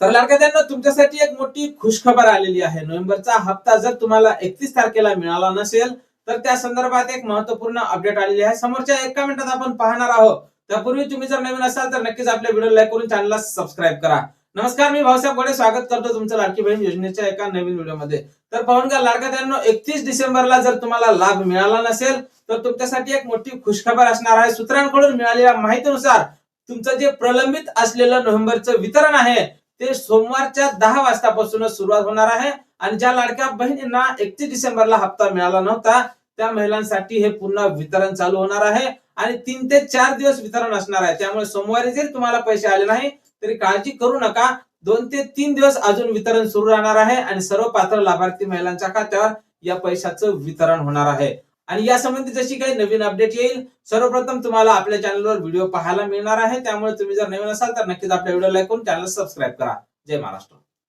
तर लाडक्या तुमच्यासाठी एक मोठी खुशखबर आलेली आहे. नोव्हेंबरचा हप्ता जर तुम्हाला एकतीस तारखेला मिळाला नसेल तर त्या संदर्भात एक महत्त्वपूर्ण अपडेट आलेली आहे. समोरच्या एका मिनिटात आपण पाहणार आहोत. त्यापूर्वी तुम्ही जर नवीन असाल तर नक्कीच आपल्या व्हिडिओ लाईक करून चॅनलला सबस्क्राईब करा. नमस्कार मी भाऊसाहेब गोडे. स्वागत करतो तुमचं लाडकी बहीण योजनेच्या एका नवीन व्हिडिओमध्ये तर पाहून का लाडक्यात्यांनो एकतीस डिसेंबरला जर तुम्हाला लाभ मिळाला नसेल तर तुमच्यासाठी एक मोठी खुशखबर असणार आहे. सूत्रांकडून मिळालेल्या माहितीनुसार तुमचं जे प्रलंबित असलेलं नोव्हेंबरचं वितरण आहे ते सोमवारच्या दहा वाजतापासूनच सुरुवात होणार आहे. आणि ज्या लाडक्या बहिणींना एकतीस डिसेंबरला हप्ता मिळाला नव्हता त्या महिलांसाठी हे पुन्हा वितरण चालू होणार आहे. आणि तीन ते चार दिवस वितरण असणार आहे. त्यामुळे सोमवारी जरी तुम्हाला पैसे आले नाही तरी काळजी करू नका. दोन ते तीन दिवस अजून वितरण सुरू राहणार आहे. आणि सर्व पात्र लाभार्थी महिलांच्या खात्यावर या पैशाचं वितरण होणार आहे. आणि या संबंधी जशी काही नवीन अपडेट येईल सर्वप्रथम तुम्हाला आपल्या चॅनलवर व्हिडिओ पाहायला मिळणार आहे. त्यामुळे तुम्ही जर नवीन असाल तर नक्कीच आपल्या व्हिडिओ लाईक करून चॅनल सबस्क्राईब करा. जय महाराष्ट्र.